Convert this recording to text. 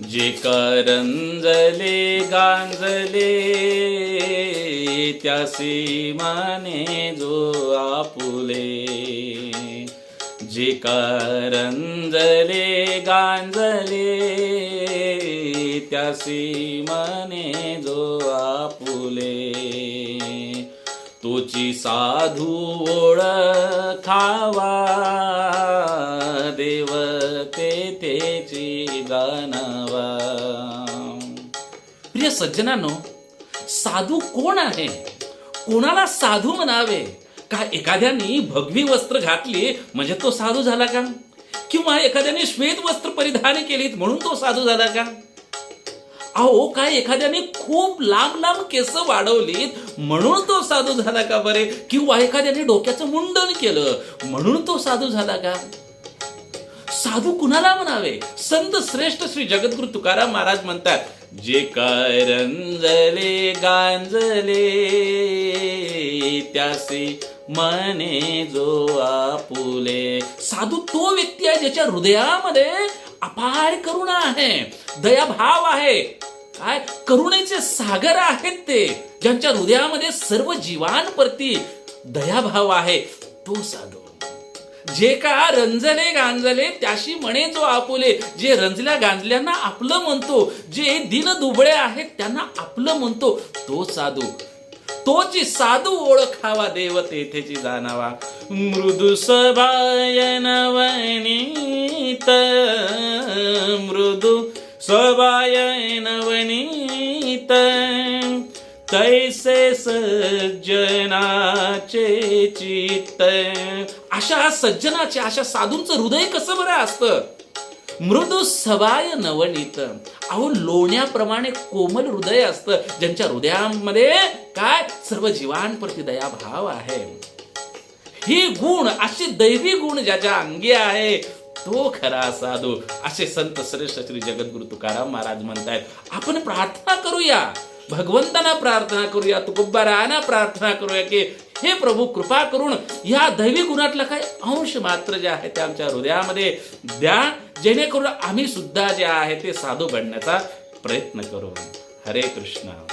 जे करंजले गांजले त्यासी माने जो आपुले. जे करंजले गांजले त्यासी मने जो आपुले. तुची साधू ओळखावा तेथेची प्रिय सज्जनांनो साधू कोण आहे? कोणाला साधू म्हणावे? का एखाद्याने भगवी वस्त्र घातली म्हणजे तो साधू झाला का? किंवा एखाद्याने श्वेत वस्त्र परिधान केलीत म्हणून तो साधू झाला का? अहो काय एखाद्याने खूप लांब लांब केस वाढवलीत म्हणून तो साधू झाला का बरे? किंवा एखाद्याने डोक्याचं मुंडन केलं म्हणून तो साधू झाला का? साधू कुणाला म्हणावे? संत श्रेष्ठ श्री जगद्गुरु तुकाराम महाराज म्हणतात जे करंजले गांजले त्यासी मने जो आपुले. साधू तो व्यक्ती आहे ज्याच्या हृदयामध्ये अपार करुणा आहे दयाभाव आहे. काय? करुणेचे सागर आहेत ते ज्यांच्या हृदयामध्ये सर्व जीवांप्रती दयाभाव आहे. तो साधू. जे का रंजले गांजले त्याशी म्हणे जो आपुले. जे रंजल्या गांजल्यांना आपलं म्हणतो जे दिल दुबळे आहेत त्यांना आपलं म्हणतो तो साधू. तोची साधू ओळखावा देव तेथेची जाणावा. मृदू सभायन वनीत मृदू सभायन वनीत कैसे सज्जनाचे चित्त. अशा सज्जनाचे अशा साधूंचं हृदय कसं बरं असतं? मृदू सवाय नवनीत. अहो लोण्याप्रमाणे कोमल हृदय असतं. ज्यांच्या हृदयामध्ये काय? सर्व जीवांप्रती दयाभाव आहे. ही गुण अशी दैवी गुण ज्याच्या अंगी आहे तो खरा साधू. असे संत श्रेष्ठ श्री जगद्गुरु तुकाराम महाराज म्हणतायत आपण प्रार्थना करूया. भगवंतांना प्रार्थना करूया तुकोबारायांना प्रार्थना करूया की हे प्रभू कृपा करून या दैवी गुणातला काही अंश मात्र जे आहे ते आमच्या हृदयामध्ये द्या. जेणेकरून आम्ही सुद्धा जे आहे ते साधू बनण्याचा प्रयत्न करू. हरे कृष्ण.